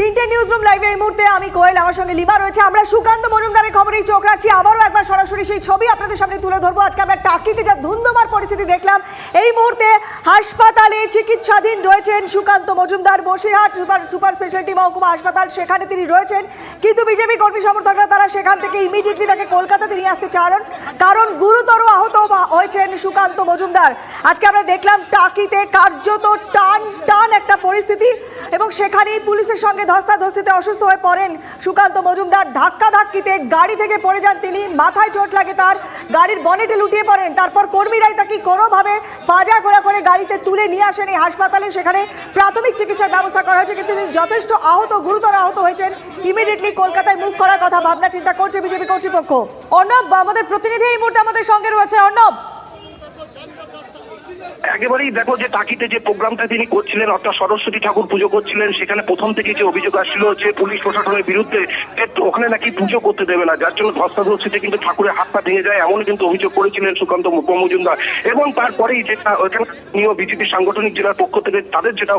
তিনটে news room লাইভে এই মুহূর্তে আমি কোয়েল, আমার সঙ্গে লিমা রয়েছে। আমরা সুকান্ত মজুমদারের খবরেই চোখ রাখছি। আবারও একবার সরাসরি সেই ছবি আপনাদের সামনে তুলে ধরবো। আজকে আমরা টাকিতে যা ধুন্ধুমার পরিস্থিতি দেখলাম, এই মুহূর্তে হাসপাতালে চিকিৎসাধীন রয়েছেন Sukanta Majumdar, Basirhat super super speciality মহকুমা হাসপাতাল। সেখানে তিনি রয়েছেন, কিন্তু বিজেপি কর্মী সমর্থকরা তারা সেখান থেকে ইমিডিয়েটলি তাকে কলকাতাতে নিয়ে আসতে চান। কারণ গুরুতর আহত হয়েছেন সুকান্ত মজুমদার। আজকে আমরা দেখলাম টাকিতে কার্যত টান টান একটা পরিস্থিতি এবং সেখানেই পুলিশের সঙ্গে ধস্তাধস্তিতে অসুস্থ হয়ে পড়েন সুকান্ত মজুমদার। ধাক্কা ধাক্কিতে গাড়ি থেকে পড়ে যান তিনি। মাথায় চোট লাগে তার। গাড়ির বনেটে লুটিয়ে পড়েন। তারপর কর্মীরাই তাকে কোনোভাবে পাজা ঘোরা করে গাড়িতে তুলে নিয়ে আসেন। এই হাসপাতালে সেখানে প্রাথমিক চিকিৎসার ব্যবস্থা করা হয়েছে, কিন্তু তিনি যথেষ্ট আহত, গুরুতর আহত হয়েছেন। ইমিডিয়েটলি কলকাতায় মুখ করার কথা ভাবনা চিন্তা করছে বিজেপি কর্তৃপক্ষ। অর্ণব, আমাদের প্রতিনিধি এই মুহূর্তে আমাদের সঙ্গে রয়েছে। অর্ণব! একেবারেই দেখো যে টাকিতে যে প্রোগ্রামটা তিনি করছিলেন, অর্থাৎ সরস্বতী ঠাকুর পুজো করছিলেন, সেখানে প্রথম থেকে যে অভিযোগ আসছিল যে পুলিশ প্রশাসনের বিরুদ্ধে ওখানে নাকি পুজো করতে দেবে না, যার জন্য ধস্তাধস্তিতে কিন্তু ঠাকুরের হাত পা ভেঙে যায় এমন কিন্তু অভিযোগ করেছিলেন সুকান্ত মজুমদার। এবং তারপরেই যেটা ওখানে বিজেপি সাংগঠনিক জেলার পক্ষ থেকে তাদের যেটা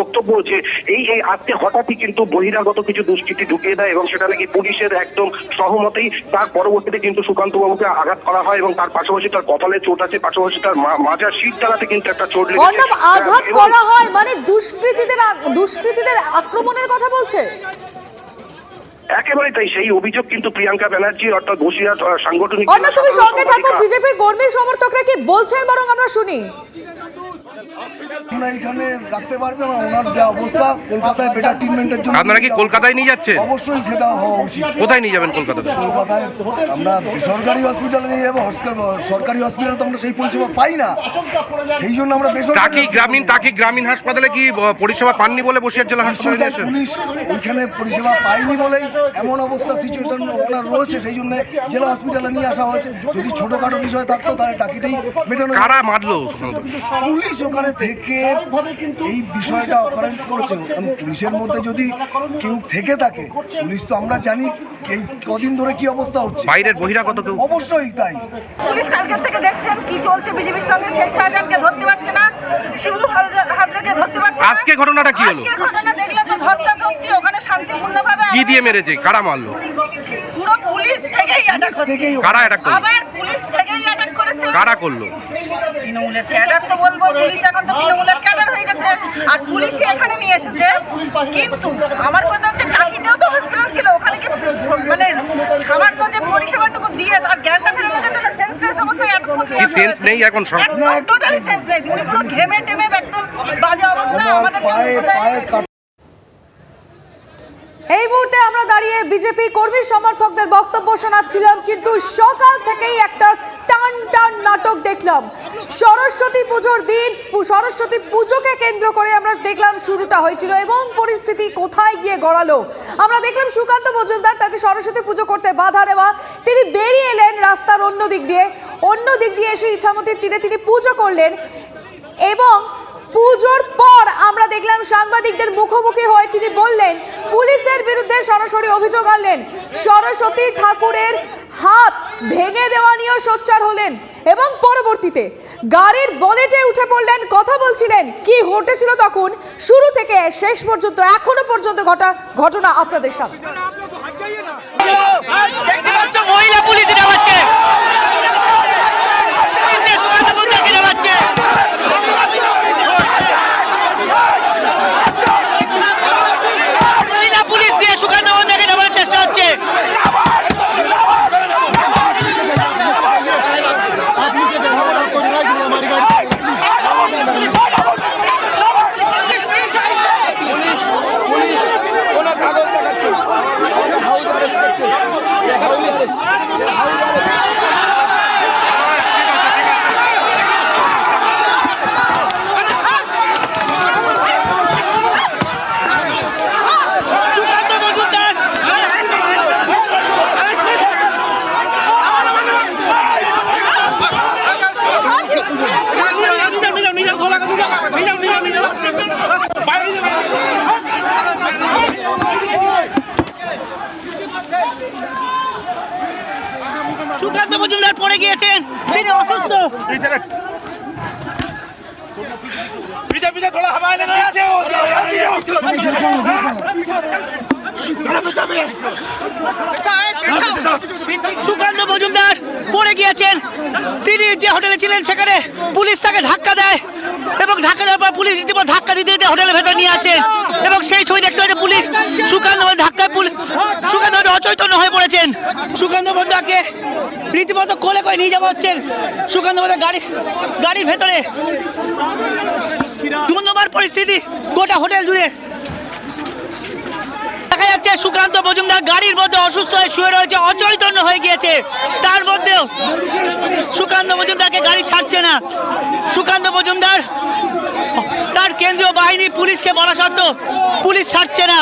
বক্তব্য যে এই এই আজকে হঠাৎই কিন্তু বহিরাগত কিছু দুষ্কৃতি ঢুকিয়ে দেয় এবং সেটা নাকি পুলিশের একদম সহমতেই, তার পরবর্তীতে কিন্তু সুকান্ত বাবুকে আঘাত করা হয় এবং তার পাশাপাশি তার কপালে চোট আছে, পাশাপাশি তার মাজার শীত তালাতে কিন্তু একটা চোট লেগেছে। অর্ণব আঘাত করা হয় মানে দুষ্কৃতীদের দুষ্কৃতীদের আক্রমণের কথা বলছে? একেবারে তাই সেই অভিযোগ কিন্তু প্রিয়াঙ্কা ব্যানার্জি অর্থাৎ ঘোষিয়া সাংগঠনিক অর্ণব তুমি সঙ্গে থাকো বিজেপির কর্মী সমর্থকরা কি বলছেন বরং আমরা শুনি? আমরা এখানে রাখতে পারবে না ওনার যা অবস্থা কলকাতায় বেটার ট্রিটমেন্টের জন্য আপনারা কি কলকাতায় নিয়ে যাচ্ছেন? অবশ্যই সেটা হওয়া উচিত কোথায় নিয়ে যাবেন কলকাতাতে কলকাতায় আমরা বেসরকারি হসপিটালে নিয়ে যাব সরকারি হসপিটালে তো আমরা সেই পরিষেবা পাই না সেই জন্য আমরা টাকি বেসরকারি গ্রামীণ টাকি গ্রামীণ হাসপাতালে কি পরিষেবা পাননি বলে বসিরহাট জেলা হাসপাতালে? পুলিশ ওইখানে পরিষেবা পাইনি বলেই এমন অবস্থা সিচুয়েশন ওনার রয়েছে সেই জন্য জেলা হসপিটালে নিয়ে আসা হয়েছে যদি ছোটখাটো বিষয় থাকতো তাহলে টাকিতেই মেটানো। কারা মারলো পুলিশ ওখানে থেকে এই বিষয়টা অকারেন্স করেছে। কারণ পুলিশের মধ্যে যদি কেউ থেকে থাকে পুলিশ তো আমরা জানি এই কদিন ধরে কি অবস্থা হচ্ছে। বাইরের বহিরাগত কেউ? অবশ্যই তাই। পুলিশ কালকের থেকে দেখছেন কি চলছে বিজেপির সঙ্গে। শেখ শাহজাহানকে ধরতে পারছে না শিবু হাজরা- হাজরাকে ধরতে পারছে না। আজকে ঘটনাটা কি হলো? আজকের ঘটনা দেখলে তো ধস্তাধস্তি ওখানে শান্তিপূর্ণভাবে কি দিয়ে মেরেছে? কারা মারলো? পুলিশ থেকেই অ্যাটাক হচ্ছে কারা অ্যাটাক করল? আবার পুলিশ থেকেই অ্যাটাক করেছে। কারা করল? তৃণমূলের ক্যাডার তো বলব পুলিশ এখন তো তৃণমূলের ক্যাডার হয়ে গেছে। আর পুলিশই এখানে নিয়ে এসেছে। কিন্তু আমার কথা হচ্ছে টাকিতেও তো হসপিটাল ছিল। ওখানে কি মানে সামান্য যে পরিষেবাটুকু দিয়ে তার জ্ঞানটা ফেরানো যেত না সেন্সলেস অবস্থায় এতক্ষণ কি সেন্স নেই এখন সব। টোটালি সেন্স নেই। উনি পুরো ঘেমে টেমে একদম বাজে অবস্থা আমাদের এই মুহূর্তে আমরা দাঁড়িয়ে বিজেপি কর্মী সমর্থকদের বক্তব্য শোনাচ্ছিলাম, কিন্তু সকাল থেকেই একটা টান টান নাটক দেখলাম। সরস্বতী পুজোর দিন সরস্বতী পুজোকে কেন্দ্র করে আমরা দেখলাম শুরুটা হয়েছিল এবং পরিস্থিতি কোথায় গিয়ে গড়ালো। আমরা দেখলাম সুকান্ত মজুমদার তাকে সরস্বতী পুজো করতে বাধা দেওয়া, তিনি বেরিয়ে এলেন রাস্তার অন্য দিক দিয়ে। অন্য দিক দিয়ে এসে ইছামতির তীরে তিনি পুজো করলেন এবং পুজোর পর আমরা দেখলাম সাংবাদিকদের মুখোমুখি হয়ে তিনি বললেন, পুলিশের বিরুদ্ধে সরাসরি অভিযোগ আনলেন। সরস্বতী ঠাকুরের হাত ভেঙে দেওয়া নিয়েও সোচ্চার হলেন এবং পরবর্তীতে গাড়ির বনেটে উঠে পড়লেন, কথা বলছিলেন, কি ঘটেছিল তখন, শুরু থেকে শেষ পর্যন্ত, এখনও পর্যন্ত ঘটা, ঘটনা আপনাদের সামনে। মহিলা পুলিশ দিয়ে সুকান্ত মুদ্রাকে নামাচ্ছে মহিলা পুলিশ দিয়ে সুকান্ত মুদ্রাকে নামানোর চেষ্টা হচ্ছে পুলিশ পুলিশ কোনো কাগজ দেখাচ্ছে না। আমাকে হাউস অ্যারেস্ট করছে সে হাউস অ্যারেস্ট সুকান্ত মজুমদার পড়ে গিয়েছেন। তিনি অসুস্থ। সুকান্ত মজুমদার পড়ে গিয়েছেন। তিনি যে হোটেলে ছিলেন সেখানে পুলিশ তাকে ধাক্কা দেয় এবং ধাক্কা দেওয়ার পর পুলিশ ইতিমধ্যে ধাক্কা দিতে দিতে হোটেলের ভেতর নিয়ে আসেন এবং সেই ছবি দেখতে পাচ্ছে পুলিশ সুকান্ত ধাক্কায় পুলিশ সুকান্ত অচৈতন্য হয়ে পড়েছেন। সুকান্ত মজুমদারকে রীতিমতো কোলে করে নিয়ে যাওয়া হচ্ছে। সুকান্ত গাড়ি গাড়ির ভেতরে ধন্যবাদ পরিস্থিতি, গোটা হোটেল জুড়ে। দেখা যাচ্ছে সুকান্ত মজুমদার গাড়ির মধ্যে অসুস্থ হয়ে শুয়ে রয়েছে, অচৈতন্য হয়ে গিয়েছে। তার মধ্যেও সুকান্ত মজুমদারকে গাড়ি ছাড়ছে না। সুকান্ত মজুমদার তার কেন্দ্রীয় বাহিনী পুলিশকে বলা সত্ত্বেও পুলিশ ছাড়ছে না।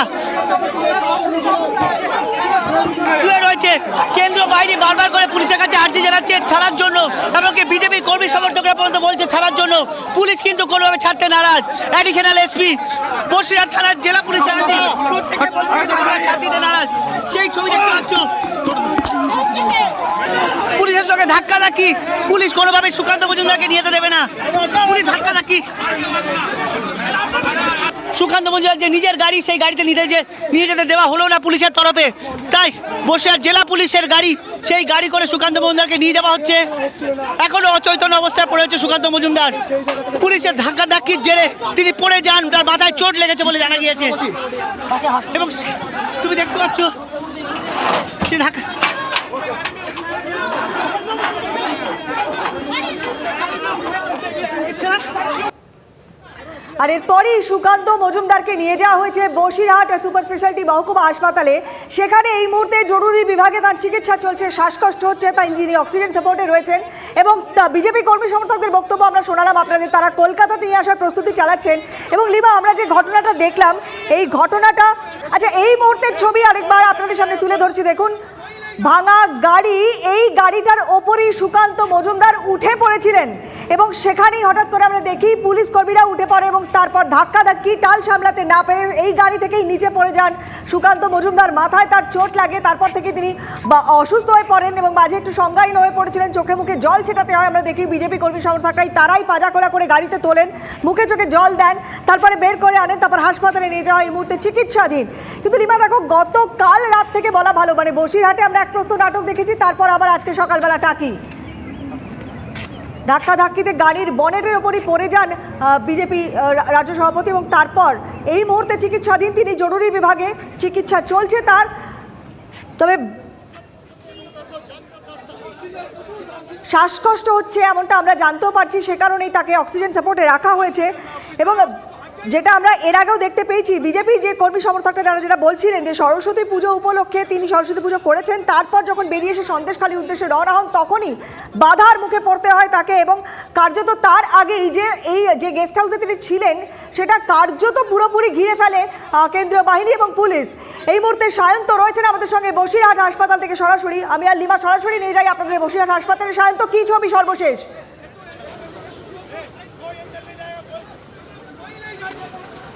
রয়েছে। কেন্দ্রীয় বাহিনী বারবার করে পুলিশের কাছে আর্জি জানাচ্ছে ছাড়ার জন্য এমনকি বিজেপি কর্মী সমর্থকরা পর্যন্ত বলছে ছাড়ার জন্য। পুলিশ কিন্তু কোনোভাবে ছাড়তে নারাজ। অ্যাডিশনাল এসপি বসিরহাট থানার জেলা পুলিশের আছে প্রত্যেকে নারাজ। সেই ছবি দেখতে পাচ্ছ। সঙ্গে ধাক্কা ধাক্কি। পুলিশ কোনোভাবে সুকান্ত মজুমদারকে নিয়ে দেবে না। পুলিশ ধাক্কা ধাক্কি। সুকান্ত মজুমদার যে নিজের গাড়ি, সেই গাড়িতে নিতে যে নিয়ে যেতে দেওয়া হলো না পুলিশের তরফে। তাই বসিরহাট জেলা পুলিশের গাড়ি, সেই গাড়ি করে সুকান্ত মজুমদারকে নিয়ে যাওয়া হচ্ছে। এখনও অচৈতন্য অবস্থায় পড়ে হচ্ছে সুকান্ত মজুমদার। পুলিশের ধাক্কা ধাক্কির জেরে তিনি পড়ে যান তার মাথায় চোট লেগেছে বলে জানা গিয়েছে। এবং তুমি দেখতে পাচ্ছ, সে ধাক্কা আর এরপরই সুকান্ত মজুমদারকে নিয়ে যাওয়া হয়েছে বসিরহাট সুপার স্পেশালিটি মহকুমা হাসপাতালে। সেখানে এই মুহূর্তে জরুরি বিভাগে তার চিকিৎসা চলছে, শ্বাসকষ্ট হচ্ছে, তাই তিনি অক্সিজেন সাপোর্টে রয়েছেন এবং বিজেপি কর্মী সমর্থকদের বক্তব্য আমরা শোনালাম। আপনাদের তারা কলকাতাতে নিয়ে আসার প্রস্তুতি চালাচ্ছেন। এবং লিমা, আমরা যে ঘটনাটা দেখলাম, এই ঘটনাটা আচ্ছা এই মুহূর্তের ছবি আরেকবার আপনাদের সামনে তুলে ধরছি। দেখুন, ভাঙা গাড়ি, এই গাড়িটার ওপরই সুকান্ত মজুমদার উঠে পড়েছিলেন। এবং সেখানেই হঠাৎ করে আমরা দেখি পুলিশ কর্মীরা উঠে পড়ে এবং তারপর ধাক্কা ধাক্কি টাল সামলাতে না পেরে এই গাড়ি থেকেই নিচে পড়ে যান সুকান্ত মজুমদার। মাথায় তার চোট লাগে, তারপর থেকে তিনি অসুস্থ হয়ে পড়েন এবং মাঝে একটু সংজ্ঞাহীন হয়ে পড়েছিলেন। চোখে মুখে জল ছেটাতে হয়, আমরা দেখি বিজেপি কর্মী সমর্থকরাই তারাই পাজা খোলা করে গাড়িতে তোলেন, মুখে চোখে জল দেন, তারপরে বের করে আনেন, তারপর হাসপাতালে নিয়ে যাওয়া এই মুহূর্তে চিকিৎসাধীন। কিন্তু লিমা দেখো, গতকাল রাত থেকে বলা ভালো মানে বসিরহাটে আমরা এক প্রস্তুত নাটক দেখেছি, তারপর আবার আজকে সকালবেলা টাকি ধাক্কা ধাক্কিতে গাড়ির বনেটের ওপরই পড়ে যান বিজেপি রাজ্য সভাপতি এবং তারপর এই মুহূর্তে চিকিৎসাধীন তিনি জরুরি বিভাগে চিকিৎসা চলছে তার। তবে শ্বাসকষ্ট হচ্ছে এমনটা আমরা জানতেও পারছি, সে কারণেই তাকে অক্সিজেন সাপোর্টে রাখা হয়েছে এবং যেটা আমরা এর আগেও দেখতে পেয়েছি, বিজেপির যে কর্মী সমর্থকরা তারা যেটা বলছিলেন যে সরস্বতী পুজো উপলক্ষে তিনি সরস্বতী পুজো করেছেন, তারপর যখন বেরিয়ে এসে সন্দেশখালির উদ্দেশ্যে রওনা হন, তখনই বাধার মুখে পড়তে হয় তাকে এবং কার্যত তার আগেই যে, এই যে গেস্ট হাউসে তিনি ছিলেন, সেটা কার্যত পুরোপুরি ঘিরে ফেলে কেন্দ্রীয় বাহিনী এবং পুলিশ। এই মুহূর্তে সায়ন্ত রয়েছেন আমাদের সঙ্গে বসিরহাট হাসপাতাল থেকে সরাসরি। আমি আর লিমা সরাসরি নিয়ে যাই আপনাদের বসিরহাট হাসপাতালে। সায়ন্ত, কী ছবি সর্বশেষ?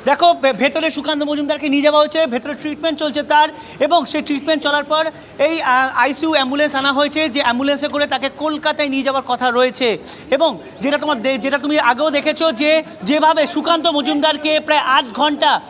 দেখো ভেতরে সুকান্ত মজুমদারকে নিয়ে যাওয়া হয়েছে, ভেতরে ট্রিটমেন্ট চলছে তার, এবং সেই ট্রিটমেন্ট চলার পর এই আইসিইউ অ্যাম্বুলেন্স আনা হয়েছে, যে অ্যাম্বুলেন্সে করে তাকে কলকাতায় নিয়ে যাওয়ার কথা রয়েছে। এবং যেটা তোমার যেটা তুমি আগেও দেখেছ যে, যেভাবে সুকান্ত মজুমদারকে প্রায় আট ঘণ্টা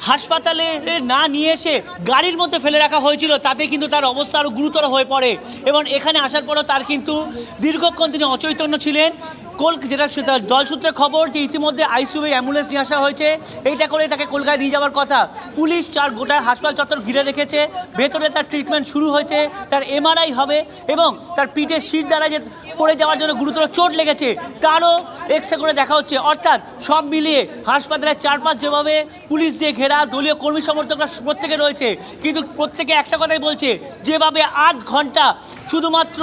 হাসপাতালে না নিয়ে এসে গাড়ির মধ্যে ফেলে রাখা হয়েছিল, তাতে কিন্তু তার অবস্থা আরও গুরুতর হয়ে পড়ে। এবং এখানে আসার পরও তার কিন্তু দীর্ঘক্ষণ তিনি অচৈতন্য ছিলেন। কল যেটা সে- তার জলসূত্রে খবর যে ইতিমধ্যে আইসিইউ অ্যাম্বুলেন্স নিয়ে আসা হয়েছে, এইটা করে তাকে কলকাতায় নিয়ে যাওয়ার কথা। পুলিশ চার গোটা হাসপাতাল চত্বর ঘিরে রেখেছে। ভেতরে তার ট্রিটমেন্ট শুরু হয়েছে। তার এমআরআই হবে এবং তার পিঠের শির দ্বারা যে পড়ে যাওয়ার জন্য গুরুতর চোট লেগেছে তারও এক্সরে করে দেখা হচ্ছে। অর্থাৎ সব মিলিয়ে হাসপাতালের চারপাশ যেভাবে পুলিশ দিয়ে ঘেরা দলীয় কর্মী সমর্থকরা প্রত্যেকে রয়েছে। কিন্তু প্রত্যেকে একটা কথাই বলছে যেভাবে আট ঘণ্টা শুধুমাত্র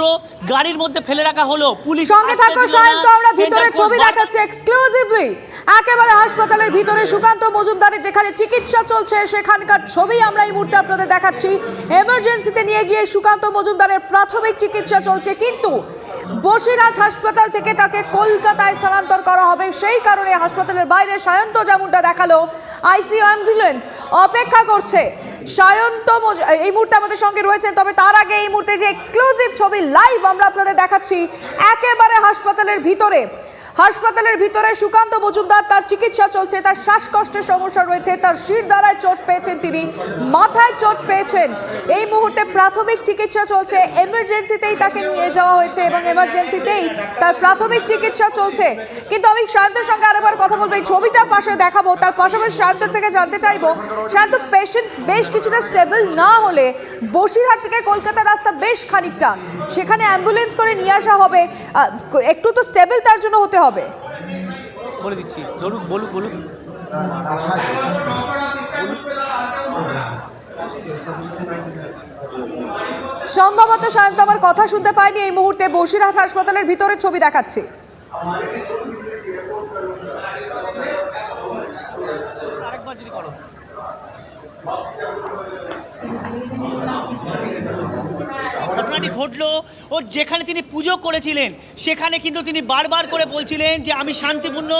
গাড়ির মধ্যে ফেলে রাখা হলো পুলিশ সঙ্গে থাকো। সায়ন্ত আমরা ভিতরে ছবি দেখাচ্ছি এক্সক্লুসিভলি একেবারে হাসপাতালের ভিতরে সুকান্ত মজুমদারের যেখানে চিকিৎসা চলছে, সেখানকার ছবি আমরা এই মুহূর্তে আপনাদের দেখাচ্ছি। এমার্জেন্সিতে নিয়ে গিয়ে সুকান্ত মজুমদারের প্রাথমিক চিকিৎসা চলছে, কিন্তু বসিরহাট হাসপাতাল থেকে তাকে কলকাতায় স্থানান্তর করা হবে। সেই কারণে হাসপাতালের বাইরে সায়ন্ত যেমনটা দেখাল, আইসিইউ অ্যাম্বুলেন্স অপেক্ষা করছে। সায়ন্ত এই মুহূর্তে আমাদের সঙ্গে রয়েছেন, তবে তার আগে এই মুহূর্তে যে এক্সক্লুসিভ ছবি লাইভ আমরা আপনাদের দেখাচ্ছি, একেবারে হাসপাতালের ভিতরে। হাসপাতালের ভিতরে সুকান্ত মজুমদার, তার চিকিৎসা চলছে, তার শ্বাসকষ্টের সমস্যা রয়েছে, তার শির দ্বারায় চোট পেয়েছেন তিনি, মাথায় চোট পেয়েছেন। এই মুহূর্তে প্রাথমিক চিকিৎসা চলছে এমার্জেন্সিতেই তাকে নিয়ে যাওয়া হয়েছে এবং এমার্জেন্সিতেই তার প্রাথমিক চিকিৎসা চলছে। কিন্তু আমি শান্তর সঙ্গে আরেকবার কথা বলব, এই ছবিটা পাশে দেখাবো, তার পাশাপাশি শান্তর থেকে জানতে চাইব, শান্ত পেশেন্ট বেশ কিছুটা স্টেবল না হলে বসিরহাট থেকে কলকাতা রাস্তা বেশ খানিকটা, সেখানে অ্যাম্বুলেন্স করে নিয়ে আসা হবে একটু তো স্টেবল তার জন্য হতে হবে? বলে দিচ্ছি ধরুন বলুন বলুন সম্ভবত সায়ন্ত আমার কথা শুনতে পায়নি এই মুহূর্তে বসিরহাট হাসপাতালের ভিতরে ছবি দেখাচ্ছি। ঘটনাটি ঘটলো ও যেখানে তিনি পুজো করেছিলেন, সেখানে কিন্তু তিনি বারবার করে বলছিলেন যে আমি শান্তিপূর্ণ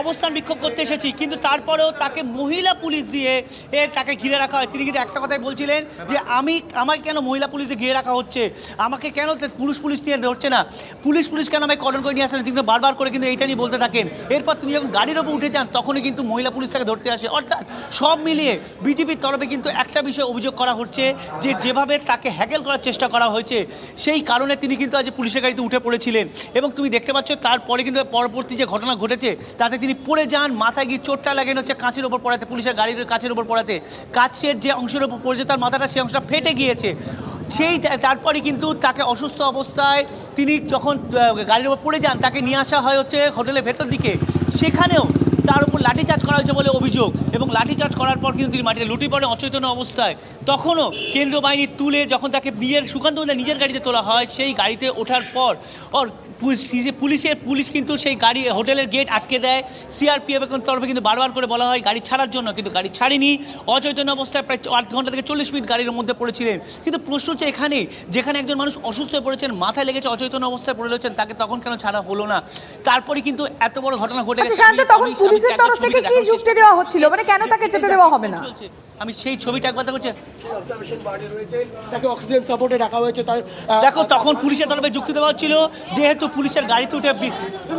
অবস্থান বিক্ষোভ করতে এসেছি। কিন্তু তারপরেও তাকে মহিলা পুলিশ দিয়ে এ তাকে ঘিরে রাখা হয়। তিনি কিন্তু একটা কথাই বলছিলেন যে আমি, আমাকে কেন মহিলা পুলিশে ঘিরে রাখা হচ্ছে? আমাকে কেন পুরুষ পুলিশ নিয়ে ধরছে না? পুলিশ পুলিশ কেন আমাকে কর্ডন করে নিয়ে আসেন? তিনি বারবার করে কিন্তু এইটা নিয়ে বলতে থাকেন। এরপর তিনি যখন গাড়ির ওপর উঠে যান, তখনই কিন্তু মহিলা পুলিশ তাকে ধরতে আসে। অর্থাৎ সব মিলিয়ে বিজেপির তরফে কিন্তু একটা বিষয় অভিযোগ করা হচ্ছে যে যেভাবে তাকে হ্যাকেল করার চেষ্টা করা হয়েছে, সেই কারণে তিনি কিন্তু আজ পুলিশের গাড়িতে উঠে পড়েছিলেন। এবং তুমি দেখতে পাচ্ছ তারপরে কিন্তু পরবর্তী যে ঘটনা ঘটেছে, তাতে তিনি পড়ে যান, মাথায় গিয়ে চোটটা লাগেন হচ্ছে কাঁচের ওপর পড়াতে, পুলিশের গাড়ির কাঁচের ওপর পড়াতে। কাঁচের যে অংশের ওপর পড়েছে, তার মাথাটা সেই অংশটা ফেটে গিয়েছে। সেই তারপরে কিন্তু তাকে অসুস্থ অবস্থায় তিনি যখন গাড়ির ওপর পড়ে যান, তাকে নিয়ে আসা হয় হচ্ছে হোটেলের ভেতর দিকে। সেখানেও তার উপর লাঠিচার্জ করা হয়েছে বলে অভিযোগ। এবং লাঠিচার্জ করার পর কিন্তু তিনি মাটিতে লুটি পড়ে অচেতন অবস্থায়। তখনও কেন্দ্রীয় বাহিনী তুলে যখন তাকে বিয়ের সুকান্ত নিজের গাড়িতে তোলা হয় সেই গাড়িতে ওঠার পর ওর পুলিশ- পুলিশের পুলিশ কিন্তু সেই গাড়ি হোটেলের গেট আটকে দেয়। সিআরপিএফ তরফে কিন্তু বারবার করে বলা হয় গাড়ি ছাড়ার জন্য কিন্তু গাড়ি ছাড়েনি। অচৈতন্য অবস্থায় প্রায় আধ ঘণ্টা থেকে চল্লিশ মিনিট গাড়ির মধ্যে পড়েছিলেন। কিন্তু প্রশ্ন হচ্ছে এখানে যেখানে একজন মানুষ অসুস্থ হয়ে পড়েছেন মাথায় লেগেছে অচৈতন্য অবস্থায় পড়ে রয়েছেন তাকে তখন কেন ছাড়া হলো না? তারপরে কিন্তু এত বড় ঘটনা ঘটে আচ্ছা গেছে। তখন আমি- আমি পুলিশের তরফ থেকে কি যুক্তি দেওয়া হচ্ছিল? মানে কেন তাকে যেতে দেওয়া হবে না? আমি সেই ছবিটা একবার দেখছি তাকে অক্সিজেন সাপোর্টে রাখা হয়েছে তার দেখো তখন পুলিশের তরফে যুক্তি দেওয়া হচ্ছিল যেহেতু পুলিশের গাড়িতে উঠে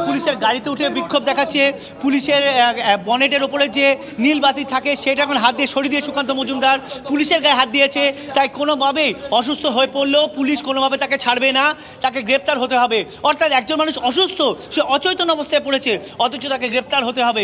পুলিশের গাড়িতে উঠে বিক্ষোভ দেখাচ্ছে পুলিশের বনেটের ওপরে যে নীল বাতি থাকে সেটা এখন হাত দিয়ে সরিয়ে দিয়ে সুকান্ত মজুমদার। পুলিশের গায়ে হাত দিয়েছে তাই কোনোভাবেই অসুস্থ হয়ে পড়লেও পুলিশ কোনোভাবে তাকে ছাড়বে না তাকে গ্রেপ্তার হতে হবে। অর্থাৎ একজন মানুষ অসুস্থ সে অচৈতন্য অবস্থায় পড়েছে অথচ তাকে গ্রেপ্তার হতে হবে।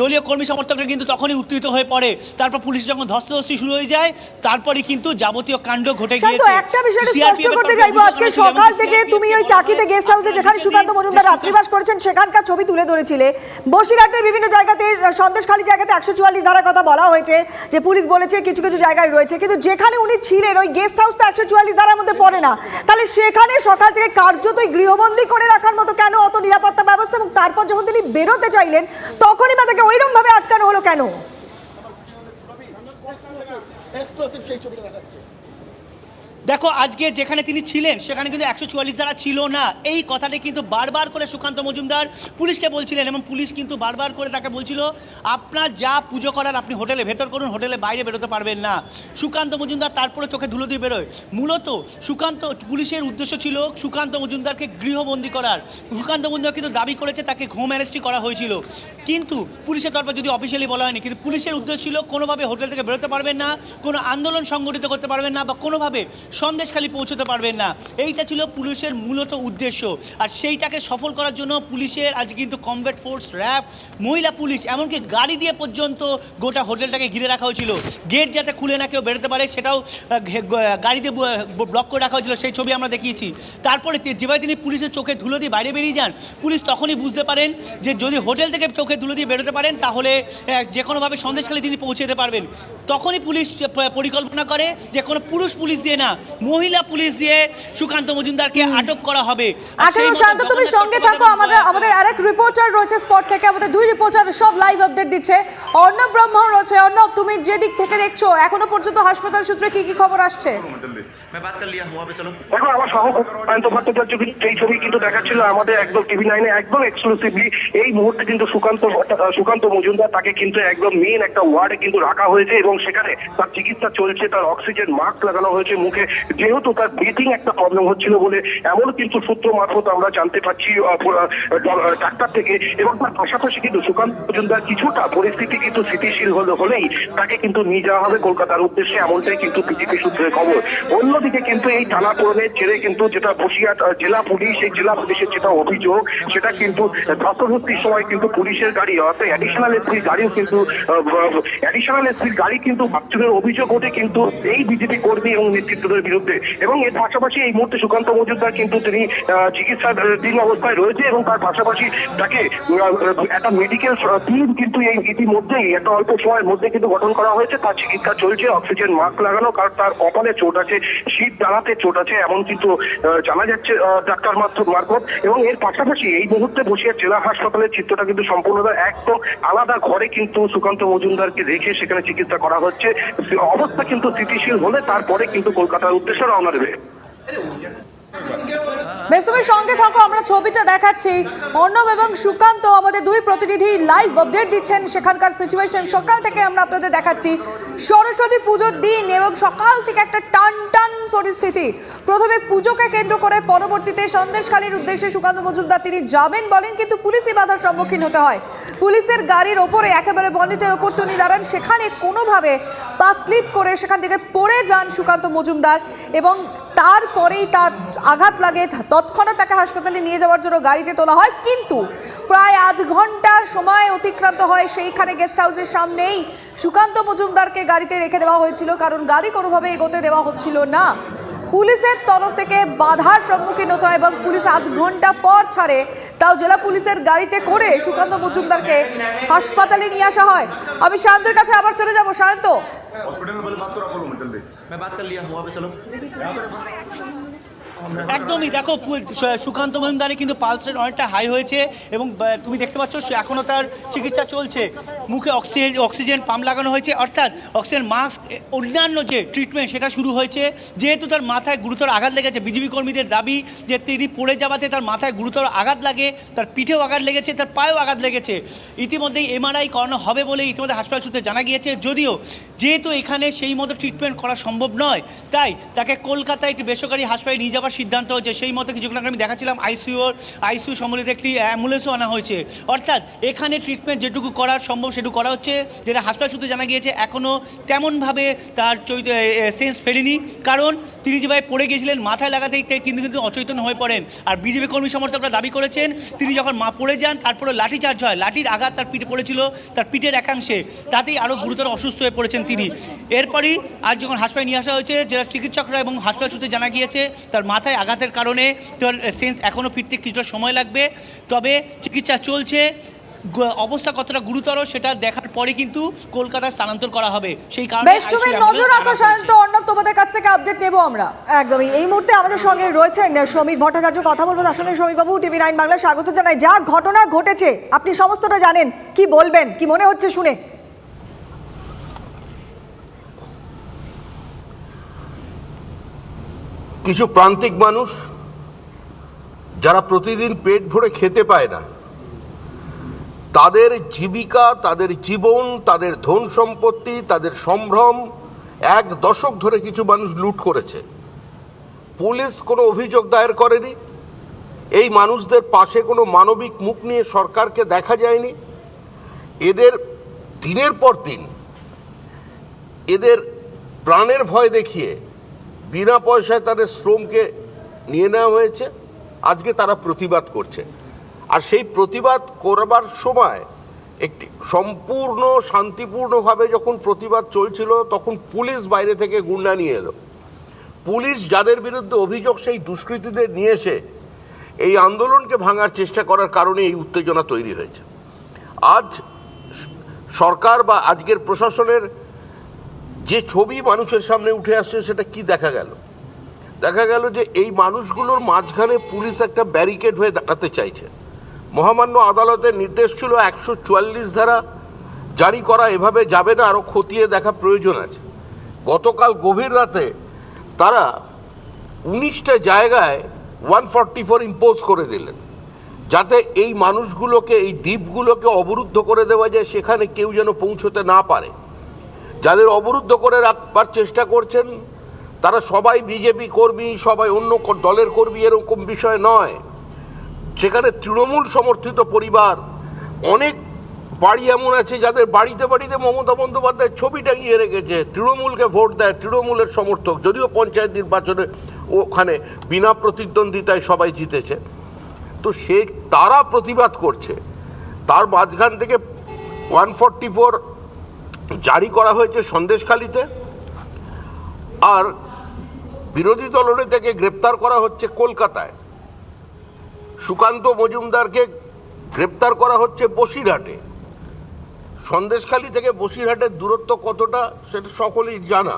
দলীয় কর্মী সমর্থকরা কিন্তু তখনই উত্তেজিত হয়ে পড়ে। তারপর পুলিশ যখন ধস্তাধস্তি শুরু হয়ে যায় তারপরে কিন্তু যাবতীয় কাণ্ড ঘটে গিয়েছে। একটা বিষয় স্পষ্ট করতে চাইব। আজকে সকাল থেকে তুমি ওই টাকিতে গেস্ট হাউসে যেখানে সুকান্ত মজুমদার রাত্রিবাস করেছেন সেখানকার ছবি তুলে ধরেছিলে। বসিরহাটের বিভিন্ন জায়গাতে সন্দেশখালী জায়গাতে একশো চুয়াল্লিশ ধারার কথা বলা হয়েছে যে পুলিশ বলেছে কিছু কিছু জায়গায় রয়েছে কিন্তু যেখানে উনি ছিলেন ওই গেস্ট হাউস তো একশো চুয়াল্লিশ ধারার মধ্যে পড়ে না। তাহলে সেখানে সকাল থেকে কার্যতই গৃহবন্দী করে রাখার মতো কেন অত নিরাপত্তা ব্যবস্থা এবং তারপর যখন তিনি বেরোতে চাইলেন তখনই বা তাকে ওইরকম ভাবে আটকানো হলো কেন? এক্সক্লুসিভ সেই ছবিটা দেখাচ্ছে। দেখো, আজকে যেখানে তিনি ছিলেন, সেখানে কিন্তু একশো চুয়াল্লিশ ধারা ছিল না। এই কথাটি কিন্তু বারবার করে সুকান্ত মজুমদার পুলিশকে বলছিলেন এবং পুলিশ কিন্তু বারবার করে তাকে বলছিল, আপনার যা পুজো করার আপনি হোটেলে, ভেতর করুন, হোটেলে বাইরে বেরোতে পারবেন না। সুকান্ত মজুমদার তারপরে চোখে ধুলো দিয়ে বেরোয়। মূলত সুকান্ত পুলিশের উদ্দেশ্য ছিল সুকান্ত মজুমদারকে গৃহবন্দী করার। সুকান্ত মজুমদার কিন্তু দাবি করেছে তাকে হোম অ্যারেস্টই করা হয়েছিল। কিন্তু পুলিশের তরফে যদি অফিসিয়ালি বলা হয়নি, কিন্তু পুলিশের উদ্দেশ্য ছিল কোনোভাবে হোটেল থেকে বেরোতে পারবেন না, কোনো আন্দোলন সংগঠিত করতে পারবেন না বা কোনোভাবে সন্দেশখালি পৌঁছতে পারবেন না। এইটা ছিল পুলিশের মূলত উদ্দেশ্য। আর সেইটাকে সফল করার জন্য পুলিশের আজ কিন্তু কমব্যাট ফোর্স র্যাব মহিলা পুলিশ এমনকি গাড়ি দিয়ে পর্যন্ত গোটা হোটেলটাকে ঘিরে রাখা হয়েছিল। গেট যাতে খুলে না কেউ বেরোতে পারে সেটাও আহ, ঘে- গাড়ি দিয়ে ব্লক করে রাখা হয়েছিল। সেই ছবি আমরা দেখিয়েছি। তারপরে যেভাবে তিনি পুলিশের চোখে ধুলো দিয়ে বাইরে বেরিয়ে যান পুলিশ তখনই বুঝতে পারেন যে যদি হোটেল থেকে চোখে ধুলো দিয়ে বেরোতে পারেন তাহলে যে কোনোভাবে সন্দেশখালী তিনি পৌঁছে যেতে পারবেন। তখনই পুলিশ পরিকল্পনা করে যে কোনো পুরুষ পুলিশ দিয়ে না মহিলা পুলিশ দিয়ে সুকান্ত মজুমদারকে আটক করা হবে। এখনও মতো শান্ত তুমি সঙ্গে থাকো। আমাদের আমাদের আরেক রিপোর্টার রয়েছে স্পট থেকে। আমাদের দুই রিপোর্টার সব লাইভ আপডেট দিচ্ছে। অর্ণব ব্রহ্ম রয়েছে। অর্ণব তুমি যেদিক থেকে দেখছ এখনও পর্যন্ত হাসপাতাল সূত্রে কি কি খবর আসছে? मैं बात कर लिया हुआ पे चलो দেখো আমার সহ সায়ন্ত ভট্টাচার্য কিন্তু সেই ছবি কিন্তু দেখাচ্ছিল আমাদের একদম টিভি নাইনে একদম এক্সক্লুসিভলি এই মুহূর্তে কিন্তু সুকান্ত ভট্টা- আহ, সুকান্ত মজুমদার তাকে কিন্তু একদম মেন একটা ওয়ার্ডে কিন্তু রাখা হয়েছে এবং সেখানে তার চিকিৎসা চলছে তার অক্সিজেন মাস্ক লাগানো হয়েছে মুখে যেহেতু তার ব্রিথিং একটা প্রবলেম হচ্ছিল বলে এমন কিন্তু সূত্র মারফত আমরা জানতে পারছি আহ, প- আহ, ড- ডাক্তার থেকে এবং তার পাশাপাশি কিন্তু সুকান্ত মজুমদার কিছুটা পরিস্থিতি কিন্তু স্থিতিশীল হলে হলেই তাকে কিন্তু নিয়ে যাওয়া হবে কলকাতার উদ্দেশ্যে এমনটাই কিন্তু বিজেপি সূত্রের খবর অন্যদিকে কিন্তু এই টানাপোড়েনের জেরে কিন্তু যেটা বসিরহাট জেলা পুলিশ, এই জেলা পুলিশের যেটা অভিযোগ, সেটা কিন্তু ধস্তাধস্তির সময় কিন্তু পুলিশের গাড়ি, অর্থাৎ অ্যাডিশনাল এসপির গাড়িও কিন্তু অ্যাডিশনাল এসপির গাড়ি কিন্তু ভাঙচুরের অভিযোগ ওঠে কিন্তু এই বিজেপি কর্মী এবং নেতৃত্বদের বিরুদ্ধে। এবং এর পাশাপাশি এই মুহূর্তে সুকান্ত মজুমদার কিন্তু তিনি চিকিৎসাধীন অবস্থায় রয়েছে এবং তার পাশাপাশি তাকে একটা মেডিকেল টিম কিন্তু এই ইতিমধ্যেই, একটা অল্প সময়ের মধ্যে কিন্তু গঠন করা হয়েছে। তার চিকিৎসা চলছে, অক্সিজেন মাস্ক লাগানো, কারণ তার কপালে চোট আছে। শীত দাঁড়াতে চোট আছে এমন কিন্তু জানা যাচ্ছে ডাক্তার মারফত। এবং এর পাশাপাশি এই মুহূর্তে বসিয়া জেলা হাসপাতালের চিত্রটা কিন্তু সম্পূর্ণটা একদম আলাদা ঘরে কিন্তু সুকান্ত মজুমদারকে রেখে সেখানে চিকিৎসা করা হচ্ছে। অবস্থা কিন্তু স্থিতিশীল হলে তারপরে কিন্তু কলকাতার উদ্দেশ্যে রওনা দেবে। বেশ তুমি সঙ্গে থাকো, আমরা ছবিটা দেখাচ্ছি। অর্ণব এবং সুকান্ত আমাদের দুই প্রতিনিধি লাইভ আপডেট দিচ্ছেন সেখানকার সিচুয়েশন সকাল থেকে আমরা আপনাদের দেখাচ্ছি সরস্বতী পুজোর দিন এবং সকাল থেকে একটা টান টান পরিস্থিতি। প্রথমে পুজোকে কেন্দ্র করে পরবর্তীতে সন্দেশখালীর উদ্দেশ্যে সুকান্ত মজুমদার তিনি যাবেন বলেন, কিন্তু পুলিশই বাধার সম্মুখীন হতে হয়। পুলিশের গাড়ির ওপরে একেবারে বনেটের ওপর তিনি দাঁড়ান, সেখানে কোনোভাবে পা স্লিপ করে সেখান থেকে পড়ে যান সুকান্ত মজুমদার এবং তারপরেই তার আঘাত লাগে তৎক্ষণাৎ তাকে হাসপাতালে নিয়ে যাওয়ার জন্য গাড়িতে তোলা হয়। কিন্তু প্রায় আধ ঘণ্টা সময় অতিক্রান্ত হয় সেইখানে গেস্ট হাউসের সামনেই। সুকান্ত মজুমদারকে গাড়িতে রেখে দেওয়া হয়েছিল, কারণ গাড়ি কোনোভাবে এগোতে দেওয়া হচ্ছিল না। পুলিশের তরফ থেকে বাধার সম্মুখীন হতে হয় এবং পুলিশ আধ ঘণ্টা পর ছাড়ে। তাও জেলা পুলিশের গাড়িতে করে সুকান্ত মজুমদারকে হাসপাতালে নিয়ে আসা হয়। আমি শান্তর কাছে আবার চলে যাব। শান্ত। मैं बात कर लिया हुआ पे चलो একদমই। দেখো সুকান্ত মজুমদারের কিন্তু পালস রেট অনেকটা হাই হয়েছে এবং তুমি দেখতে পাচ্ছ এখনও তার চিকিৎসা চলছে। মুখে অক্সিজেন অক্সিজেন পাম্প লাগানো হয়েছে। অর্থাৎ অক্সিজেন মাস্ক অন্যান্য যে ট্রিটমেন্ট সেটা শুরু হয়েছে। যেহেতু তার মাথায় গুরুতর আঘাত লেগেছে, বিজেপি কর্মীদের দাবি যে তিনি পড়ে যাওয়াতে তার মাথায় গুরুতর আঘাত লাগে, তার পিঠেও আঘাত লেগেছে, তার পায়েও আঘাত লেগেছে। ইতিমধ্যেই এমআরআই করানো হবে বলে ইতিমধ্যে হাসপাতাল সূত্রে জানা গিয়েছে। যদিও যেহেতু এখানে সেই মতো ট্রিটমেন্ট করা সম্ভব নয়, তাই তাকে কলকাতায় একটি বেসরকারি হাসপাতালে নিয়ে যাওয়ার সিদ্ধান্ত হয়েছে। সেই মতো কিছুক্ষণ আমি দেখাচ্ছিলাম আইসিউর আইসিউ সম্বলিত একটি অ্যাম্বুলেন্সও আনা হয়েছে। অর্থাৎ এখানে ট্রিটমেন্ট যেটুকু করার সম্ভব, সেটুকু করা হচ্ছে। যেটা হাসপাতাল সূত্রে জানা গিয়েছে এখনও তেমনভাবে তার সেন্স ফেরেনি। কারণ তিনি যেভাবে পড়ে গিয়েছিলেন, মাথায় লাগাতেই তে- কিন্তু কিন্তু অচৈতন্য হয়ে পড়েন। আর বিজেপি কর্মী সমর্থকরা দাবি করেছেন, তিনি যখন মা পড়ে যান তারপরে লাঠি চার্জ হয়। লাঠির আঘাত তার পিঠে পড়েছিল, তার পিঠের একাংশে। তাতেই আরও গুরুতর অসুস্থ হয়ে পড়েছেন তিনি। এরপরই আজ যখন হাসপাতালে নিয়ে আসা হয়েছে যারা চিকিৎসকরা এবং হাসপাতাল সূত্রে জানা গিয়েছে, তার মাথায় আঘাতের কারণে তার সেন্স এখনও ফিরতে কিছুটা সময় লাগবে। তবে চিকিৎসা চলছে। অবস্থা কতটা গুরুতর সেটা দেখার পরে কিন্তু কলকাতায় স্থানান্তর করা হবে। সেই কারণে বেশ তুমি নজর রাখো সায়ন্ত। অর্ণব তোমাদের কাছ থেকে আপডেট নেব আমরা। একদমই এই মুহূর্তে আমাদের সঙ্গে রয়েছেন শ্রমিক ভট্টাচার্য কথা বলব তার সঙ্গে শ্রমিক বাবু টিভি নাইন বাংলা স্বাগত জানাই। যা ঘটনা ঘটেছে আপনি সমস্তটা জানেন কি বলবেন কি মনে হচ্ছে শুনে? কিছু প্রান্তিক মানুষ যারা প্রতিদিন পেট ভরে খেতে পায় না, তাদের জীবিকা, তাদের জীবন, তাদের ধন সম্পত্তি, তাদের সম্ভ্রম এক দশক ধরে কিছু মানুষ লুট করেছে। পুলিশ কোনো অভিযোগ দায়ের করেনি। এই মানুষদের পাশে কোনো মানবিক মুখ নিয়ে সরকারকে দেখা যায়নি। এদের দিনের পর দিন, এদের প্রাণের ভয় দেখিয়ে বিনা পয়সায় তাদের শ্রমকে নিয়ে নেওয়া হয়েছে। আজকে তারা প্রতিবাদ করছে। আর সেই প্রতিবাদ করবার সময় একটি সম্পূর্ণ শান্তিপূর্ণভাবে যখন প্রতিবাদ চলছিল, তখন পুলিশ বাইরে থেকে গুন্ডা নিয়ে এলো। পুলিশ যাদের বিরুদ্ধে অভিযোগ, সেই দুষ্কৃতীদের নিয়ে এসে এই আন্দোলনকে ভাঙার চেষ্টা করার কারণে এই উত্তেজনা তৈরি হয়েছে। আজ সরকার বা আজকের প্রশাসনের যে ছবি মানুষের সামনে উঠে আসছে, সেটা কি দেখা গেল? দেখা গেল যে এই মানুষগুলোর মাঝখানে পুলিশ একটা ব্যারিকেড হয়ে দাঁড়াতে চাইছে। মহামান্য আদালতের নির্দেশ ছিল একশো চুয়াল্লিশ ধারা জারি করা, এভাবে যাবে না আরও খতিয়ে দেখা প্রয়োজন আছে। গতকাল গভীর রাতে তারা উনিশটা জায়গায় ওয়ান ফর্টি ফোর ইম্পোজ করে দিলেন, যাতে এই মানুষগুলোকে, এই দ্বীপগুলোকে অবরুদ্ধ করে দেওয়া যায়, সেখানে কেউ যেন পৌঁছতে না পারে। যাদের অবরুদ্ধ করে রাখবার চেষ্টা করছেন, তারা সবাই বিজেপি কর্মী, সবাই অন্য দলের কর্মী এরকম বিষয় নয়। সেখানে তৃণমূল সমর্থিত পরিবার, অনেক বাড়ি এমন আছে যাদের বাড়িতে বাড়িতে মমতা বন্দ্যোপাধ্যায়ের ছবি টাঙিয়ে রেখেছে, তৃণমূলকে ভোট দেয় তৃণমূলের সমর্থক, যদিও পঞ্চায়েত নির্বাচনে ওখানে বিনা প্রতিদ্বন্দ্বিতায় সবাই জিতেছে। তো সে তারা প্রতিবাদ করছে। তার মাঝখান থেকে ওয়ান ফোর জারি করা হয়েছে সন্দেশখালিতে, আর বিরোধী দলনেতাকে গ্রেপ্তার করা হচ্ছে কলকাতায়। সুকান্ত মজুমদারকে গ্রেপ্তার করা হচ্ছে বসিরহাটে। সন্দেশখালি থেকে বসিরহাটের দূরত্ব কতটা, সেটা সকলেই জানা।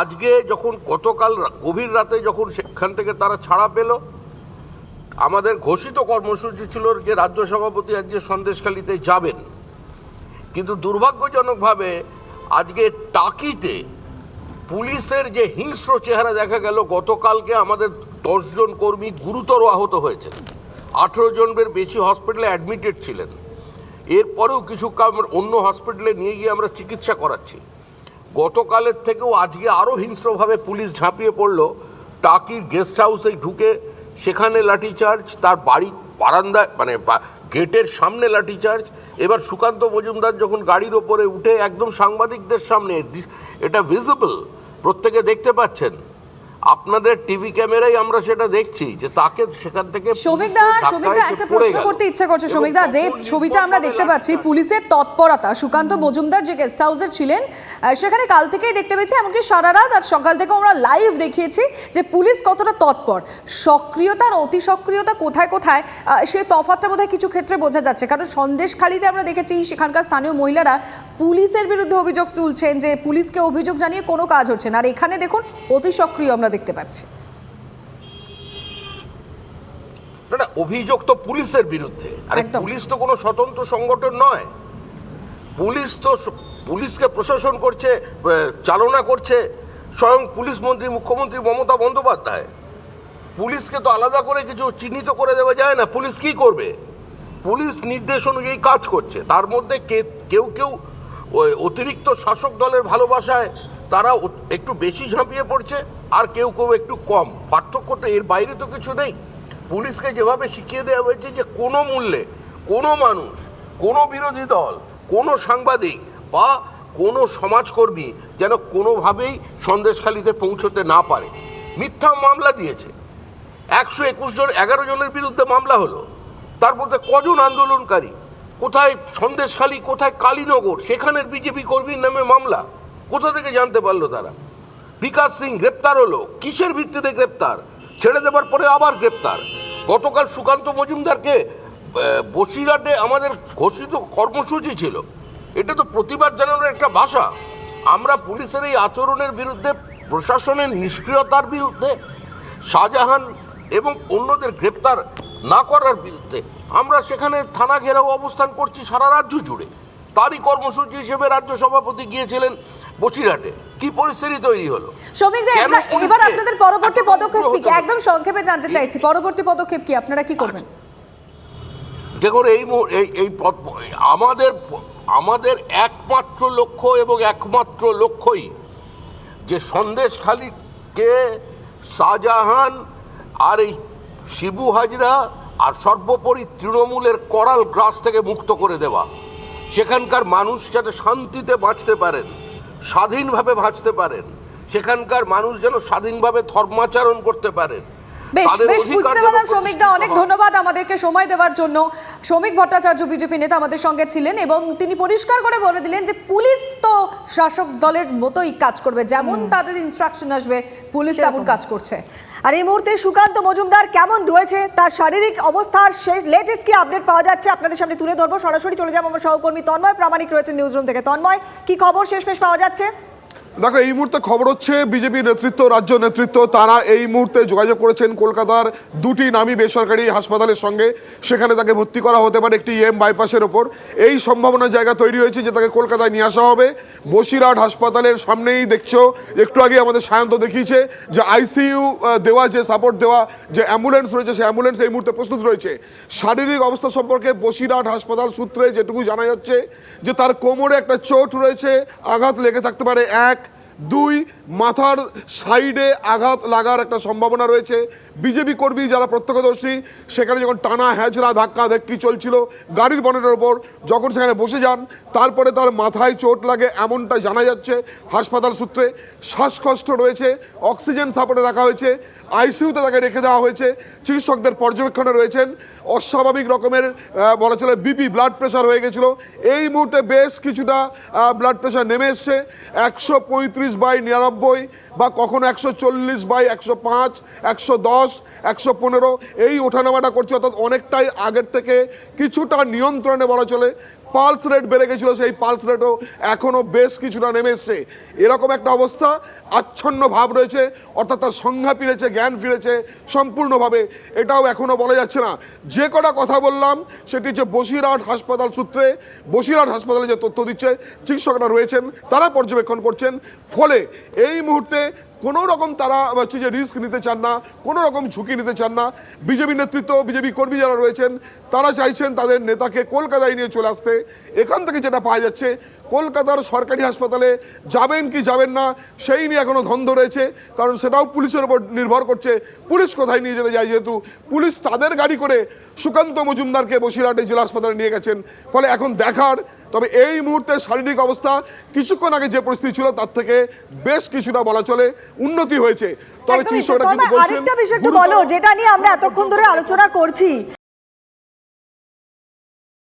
আজকে যখন গতকাল গভীর রাতে যখন সেখান থেকে তারা ছাড়া পেল, আমাদের ঘোষিত কর্মসূচি ছিল যে রাজ্য সভাপতি আজকে সন্দেশখালিতে যাবেন। কিন্তু দুর্ভাগ্যজনকভাবে আজকে টাকিতে পুলিশের যে হিংস্র চেহারা দেখা গেল, গতকালকে আমাদের দশজন কর্মী গুরুতর আহত হয়েছেন। আঠেরো জনের বেশি হসপিটালে অ্যাডমিটেড ছিলেন। এরপরেও কিছু কাম অন্য হসপিটালে নিয়ে গিয়ে আমরা চিকিৎসা করাচ্ছি। গতকালের থেকেও আজকে আরও হিংস্রভাবে পুলিশ ঝাঁপিয়ে পড়ল। টাকির গেস্ট হাউসে ঢুকে সেখানে লাঠিচার্জ, তার বাড়ি বারান্দায় মানে গেটের সামনে লাঠিচার্জ এবার সুকান্ত মজুমদার যখন গাড়ির ওপরে উঠে একদম সাংবাদিকদের সামনে, এটা ভিজিবল প্রত্যেকে দেখতে পাচ্ছেন। আপনাদের টিভি ক্যামেরায় আমরা সেটা দেখছি যে তাকে সেখান থেকে শ্রমিক দা পুলিশের শ্রমিক দা একটা প্রশ্ন করতে ইচ্ছে করছে এবং শ্রমিক দা যে ছবিটা আমরা দেখতে পাচ্ছি পুলিশের তৎপরতা। সুকান্ত মজুমদার যে গেস্ট হাউসে ছিলেন সেখানে কাল থেকেই দেখতে পেয়েছি এমনকি সারা রাত আর সকাল থেকে আমরা লাইভ দেখিয়েছি যে পুলিশ কতটা তৎপর। সক্রিয়তা আর অতি সক্রিয়তা কোথায় কোথায় সে তফাৎটা বোধহয় কিছু ক্ষেত্রে বোঝা যাচ্ছে। কারণ সন্দেশখালিতে আমরা দেখেছি সেখানকার স্থানীয় মহিলারা পুলিশের বিরুদ্ধে অভিযোগ তুলছেন যে পুলিশকে অভিযোগ জানিয়ে কোনো কাজ হচ্ছে না। আর এখানে দেখুন অতি সক্রিয় আমরা দেখতে পাচ্ছি। না অভিযোগ তো পুলিশের বিরুদ্ধে। আরে পুলিশ তো কোনো স্বতন্ত্র সংগঠন নয়। পুলিশ তো পুলিশকে প্রশাসন করছে চালনা করছে স্বয়ং পুলিশ মন্ত্রী মুখ্যমন্ত্রী মমতা বন্দ্যোপাধ্যায়। পুলিশকে তো আলাদা করে কিছু চিহ্নিত করে দেওয়া যায় না। পুলিশ কি করবে? পুলিশ নির্দেশ অনুযায়ী কাজ করছে। তার মধ্যে কে- কেউ কেউ অতিরিক্ত শাসক দলের ভালোবাসায় তারা একটু বেশি ঝাঁপিয়ে পড়ছে। আর কেউ কেউ একটু কম। পার্থক্য তো এর বাইরে তো কিছু নেই। পুলিশকে যেভাবে শিখিয়ে দেওয়া হয়েছে যে কোনো মূল্যে কোনো মানুষ, কোনো বিরোধী দল, কোনো সাংবাদিক বা কোনো সমাজকর্মী যেন কোনোভাবেই সন্দেশখালিতে পৌঁছতে না পারে। মিথ্যা মামলা দিয়েছে। একশো একুশ জন, এগারো জনের বিরুদ্ধে মামলা হলো। তার মধ্যে কজন আন্দোলনকারী? কোথায় সন্দেশখালী, কোথায় কালীনগর? সেখানের বিজেপি কর্মীর নামে মামলা? কোথা থেকে জানতে পারল তারা? বিকাশ সিং গ্রেপ্তার হলো। কিসের ভিত্তিতে গ্রেপ্তার? ছেড়ে দেওয়ার পরে আবার গ্রেপ্তার। গতকাল সুকান্ত মজুমদারকে বসিরহাটে আমাদের ঘোষিত কর্মসূচি ছিল। এটা তো প্রতিবাদ জানানোর একটা ভাষা আমরা পুলিশের এই আচরণের বিরুদ্ধে, প্রশাসনের নিষ্ক্রিয়তার বিরুদ্ধে, শাহজাহান এবং অন্যদের গ্রেপ্তার না করার বিরুদ্ধে, আমরা সেখানে থানা ঘেরাও অবস্থান করছি সারা রাজ্য জুড়ে। তারই কর্মসূচি হিসেবে রাজ্য সভাপতি গিয়েছিলেন বসিরহাটে? কি পরিস্থিতি তৈরি হলো? শ্রমিক এবার- আপনাদের পরবর্তী পদক্ষেপ কি একদম সংক্ষেপে জানতে চাইছি। পরবর্তী পদক্ষেপ কি? আপনারা কি করবেন? দেখুন এই এই আমাদের আমাদের একমাত্র লক্ষ্য এবং একমাত্র লক্ষ্যই যে সন্দেশখালীকে শাহজাহান আর এই শিবু হাজরা আর সর্বোপরি তৃণমূলের করাল গ্রাস থেকে মুক্ত করে দেওয়া। সেখানকার মানুষ যাতে শান্তিতে বাঁচতে পারেন। স্বাধীনভাবে ভাজতে পারেন। সেখানকার মানুষ যেন স্বাধীনভাবে ধর্মাচরণ করতে পারেন। বেশ বেশ বুঝতে পারলাম শ্রমিক দা অনেক ধন্যবাদ আমাদেরকে সময় দেওয়ার জন্য। শ্রমিক ভট্টাচার্য বিজেপি নেতা আমাদের সঙ্গে ছিলেন এবং তিনি পরিষ্কার করে বলে দিলেন যে পুলিশ তো শাসক দলের মতোই কাজ করবে যেমন তাদের ইনস্ট্রাকশন আসবে পুলিশ তেমন কাজ করছে। আর এই মুহূর্তে সুকান্ত মজুমদার কেমন রয়েছে? তার শারীরিক অবস্থার শেষ লেটেস্ট কি আপডেট পাওয়া যাচ্ছে? আপনাদের সামনে তুলে ধরবো। সরাসরি চলে যাব আমার সহকর্মী তন্ময়। প্রামাণিক রয়েছে নিউজ রুম থেকে। তন্ময়, কি খবর? শেষমেশ পাওয়া যাচ্ছে? দেখো, এই মুহূর্তে খবর হচ্ছে বিজেপি নেতৃত্ব, রাজ্য নেতৃত্ব, তারা এই মুহূর্তে যোগাযোগ করেছেন কলকাতার দুটি নামী বেসরকারি হাসপাতালের সঙ্গে। সেখানে তাকে ভর্তি করা হতে পারে একটি এম বাইপাসের ওপর। এই সম্ভাবনার জায়গা তৈরি হয়েছে যে তাকে কলকাতায় নিয়ে আসা হবে। বসিরহাট হাসপাতালের সামনেই দেখছ, একটু আগে আমাদের সায়ন্ত দেখিয়েছে যে আইসিইউ দেওয়া, যে সাপোর্ট দেওয়া, যে অ্যাম্বুলেন্স রয়েছে, সেই অ্যাম্বুলেন্স এই মুহূর্তে প্রস্তুত রয়েছে। শারীরিক অবস্থা সম্পর্কে বসিরহাট হাসপাতাল সূত্রে যেটুকু জানা যাচ্ছে, যে তার কোমরে একটা চোট রয়েছে, আঘাত লেগে থাকতে পারে এক দুই, মাথার সাইডে আঘাত লাগার একটা সম্ভাবনা রয়েছে। বিজেপি কর্মী যারা প্রত্যক্ষদর্শী, সেখানে যখন টানা হ্যাচড়া ধাক্কা ধাক্কি চলছিল, গাড়ির বনেটের ওপর যখন সেখানে বসে যান, তারপরে তার মাথায় চোট লাগে এমনটা জানা যাচ্ছে হাসপাতাল সূত্রে। শ্বাসকষ্ট রয়েছে, অক্সিজেন সাপোর্টে রাখা হয়েছে, আইসিইউতে তাকে রেখে দেওয়া হয়েছে, চিকিৎসকদের পর্যবেক্ষণে রয়েছেন। অস্বাভাবিক রকমের বলা চলে বিপি ব্লাড প্রেশার হয়ে গেছিল। এই মুহূর্তে বেশ কিছুটা ব্লাড প্রেশার নেমে এসছে। একশো পঁয়ত্রিশ বাই নিরানব্বই বা কখনো একশো চল্লিশ বাই একশো পাঁচ, একশো দশ, একশো পনেরো, এই ওঠানামাটা করছে। অর্থাৎ অনেকটাই আগের থেকে কিছুটা নিয়ন্ত্রণে বলা চলে। পালস রেট বেড়ে গেছিল, সেই পালস রেটও এখনও বেশ কিছুটা নেমে এসছে। এরকম একটা অবস্থা, আচ্ছন্ন ভাব রয়েছে, অর্থাৎ তার সংজ্ঞা ফিরেছে, জ্ঞান ফিরেছে সম্পূর্ণভাবে, এটাও এখনও বলা যাচ্ছে না। যে কটা কথা বললাম, সেটি হচ্ছে বসিরহাট হাসপাতাল সূত্রে, বসিরহাট হাসপাতালে যে তথ্য দিচ্ছে, চিকিৎসকরা রয়েছেন, তারা পর্যবেক্ষণ করছেন, ফলে এই মুহূর্তে কোনো রকম তারা হচ্ছে যে রিস্ক নিতে চান না কোনো রকম ঝুঁকি নিতে চান না। বিজেপি নেতৃত্ব, বিজেপি কর্মী যারা রয়েছেন, তারা চাইছেন তাদের নেতাকে কলকাতায় নিয়ে চলে আসতে। এখান থেকে যেটা পাওয়া যাচ্ছে কলকাতার সরকারি হাসপাতালে যাবেন কি যাবেন না সেই নিয়ে এখনও ধন্ধ রয়েছে। কারণ সেটাও পুলিশের উপর নির্ভর করছে। পুলিশ কোথায় নিয়ে যেতে যায় যেহেতু পুলিশ তাদের গাড়ি করে সুকান্ত মজুমদারকে বসিরহাটে জেলা হাসপাতালে নিয়ে গেছেন। ফলে এখন দেখার তবে এই মুহূর্তে শারীরিক অবস্থা কিছুক্ষণ আগে যে পরিস্থিতি ছিল তার থেকে বেশ কিছুটা বলা চলে উন্নতি হয়েছে। তবে চিকিৎসকরা কিন্তু বলছেন আরেকটা বিষয় একটু বলো যেটা নিয়ে আমরা এতক্ষণ ধরে আলোচনা করছি